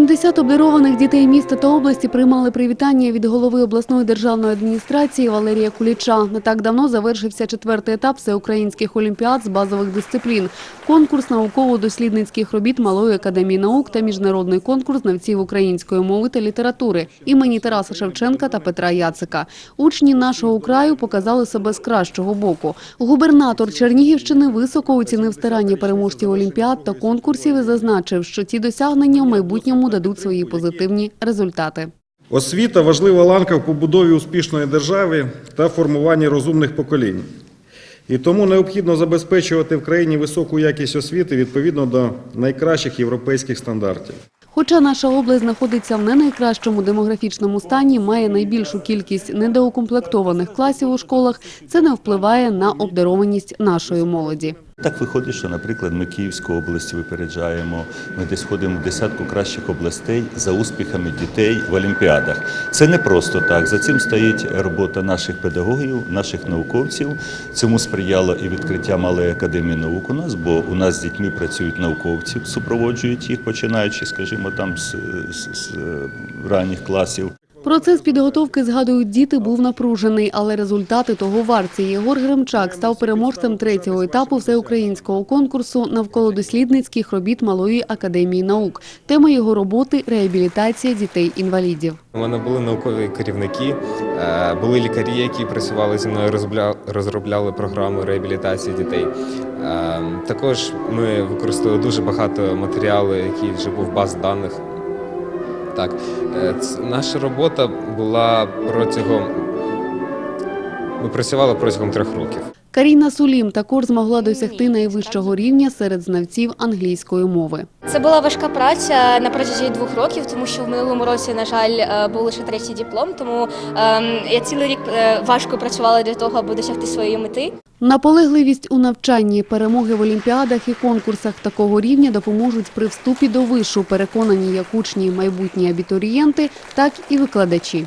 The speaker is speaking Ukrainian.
70 обдарованих дітей міста та області приймали привітання від голови обласної державної адміністрації Валерія Куліча. Не так давно завершився четвертий етап всеукраїнських олімпіад з базових дисциплін. Конкурс науково-дослідницьких робіт Малої академії наук та міжнародний конкурс знавців української мови та літератури імені Тараса Шевченка та Петра Яцика. Учні нашого краю показали себе з кращого боку. Губернатор Чернігівщини високо оцінив старання переможців олімпіад та конкурсів і зазначив, що ці досягнення в майбутньому дадуть свої позитивні результати. Освіта важлива ланка в побудові успішної держави та формуванні розумних поколінь. І тому необхідно забезпечувати в країні високу якість освіти відповідно до найкращих європейських стандартів. Хоча наша область знаходиться в не найкращому демографічному стані, має найбільшу кількість недоукомплектованих класів у школах, це не впливає на обдарованість нашої молоді. Так виходить, що, наприклад, ми Київську область випереджаємо. Ми десь входимо в десятку кращих областей за успіхами дітей в олімпіадах. Це не просто так. За цим стоїть робота наших педагогів, наших науковців. Цьому сприяло і відкриття малої академії наук у нас, бо у нас з дітьми працюють науковці, супроводжують їх, починаючи, скажімо, там з, з, з е, ранніх класів. Процес підготовки, згадують діти, був напружений, але результати того варті. Єгор Гремчак став переможцем третього етапу всеукраїнського конкурсу навколо дослідницьких робіт Малої академії наук. Тема його роботи – реабілітація дітей-інвалідів. У мене були наукові керівники, е, були лікарі, які працювали зі мною, розробля- розробляли програму реабілітації дітей. Е, Також ми використовували дуже багато матеріалу, який вже був баз даних. Так, е, наша робота була протягом. Ми працювали протягом трьох років. Каріна Сулім також змогла досягти найвищого рівня серед знавців англійської мови. Це була важка праця на протязі двох років, тому що в минулому році, на жаль, е, був лише третій диплом. Тому ем, я цілий рік е, важко працювала для того, аби досягти своєї мети. Наполегливість у навчанні, перемоги в олімпіадах і конкурсах такого рівня допоможуть при вступі до вишу, переконані як учні і майбутні абітурієнти, так і викладачі.